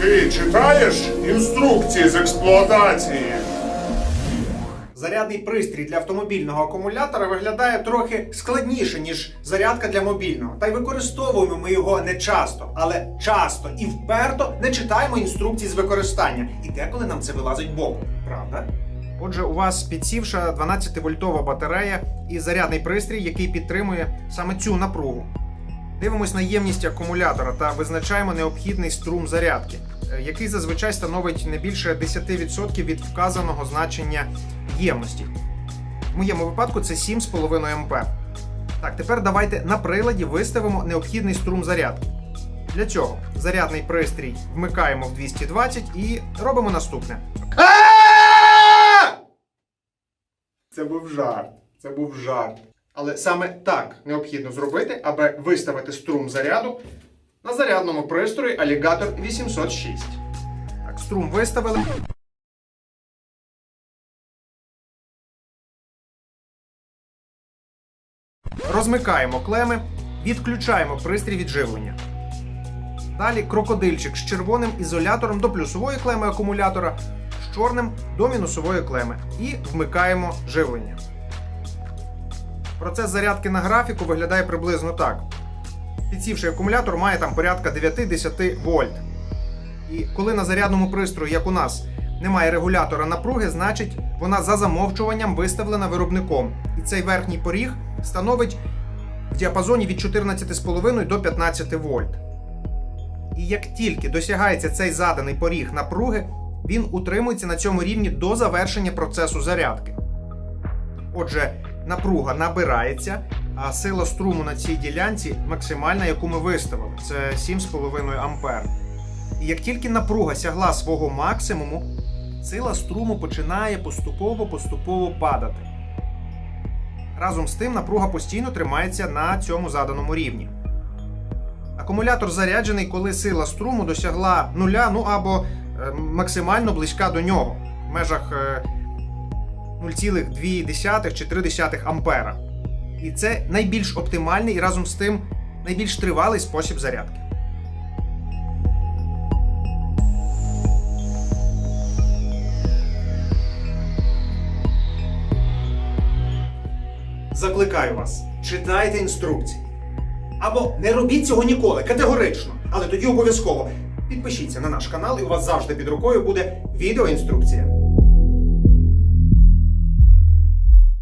Ти читаєш інструкції з експлуатації? Зарядний пристрій для автомобільного акумулятора виглядає трохи складніше, ніж зарядка для мобільного. Та й використовуємо ми його не часто, але часто і вперто не читаємо інструкцій з використання. І деколи нам це вилазить боком, правда? Отже, у вас підсівша 12-вольтова батарея і зарядний пристрій, який підтримує саме цю напругу. Дивимось на ємність акумулятора та визначаємо необхідний струм зарядки, е, який зазвичай становить не більше 10% від вказаного значення ємності. В моєму випадку це 7,5 А. Так, тепер давайте на приладі виставимо необхідний струм зарядки. Для цього зарядний пристрій вмикаємо в 220 і робимо наступне. Це був жарт. Це був жарт. Але саме так необхідно зробити, аби виставити струм заряду на зарядному пристрої Alligator 806. Так, струм виставили. Розмикаємо клеми, відключаємо пристрій від живлення. Далі крокодильчик з червоним ізолятором до плюсової клеми акумулятора, з чорним до мінусової клеми. І вмикаємо живлення. Процес зарядки на графіку виглядає приблизно так. Підсівший акумулятор має там порядка 9-10 вольт. І коли на зарядному пристрої, як у нас, немає регулятора напруги, значить вона за замовчуванням виставлена виробником. І цей верхній поріг становить в діапазоні від 14,5 до 15 вольт. І як тільки досягається цей заданий поріг напруги, він утримується на цьому рівні до завершення процесу зарядки. Отже, напруга набирається, а сила струму на цій ділянці максимальна, яку ми виставили. Це 7,5 ампер. І як тільки напруга сягла свого максимуму, сила струму починає поступово-поступово падати. Разом з тим напруга постійно тримається на цьому заданому рівні. Акумулятор заряджений, коли сила струму досягла нуля, ну або е, максимально близька до нього в межах е, 0,2 чи 0,3 ампера. І це найбільш оптимальний і разом з тим найбільш тривалий спосіб зарядки. Закликаю вас, читайте інструкції. Або не робіть цього ніколи, категорично. Але тоді обов'язково підпишіться на наш канал, і у вас завжди під рукою буде відеоінструкція.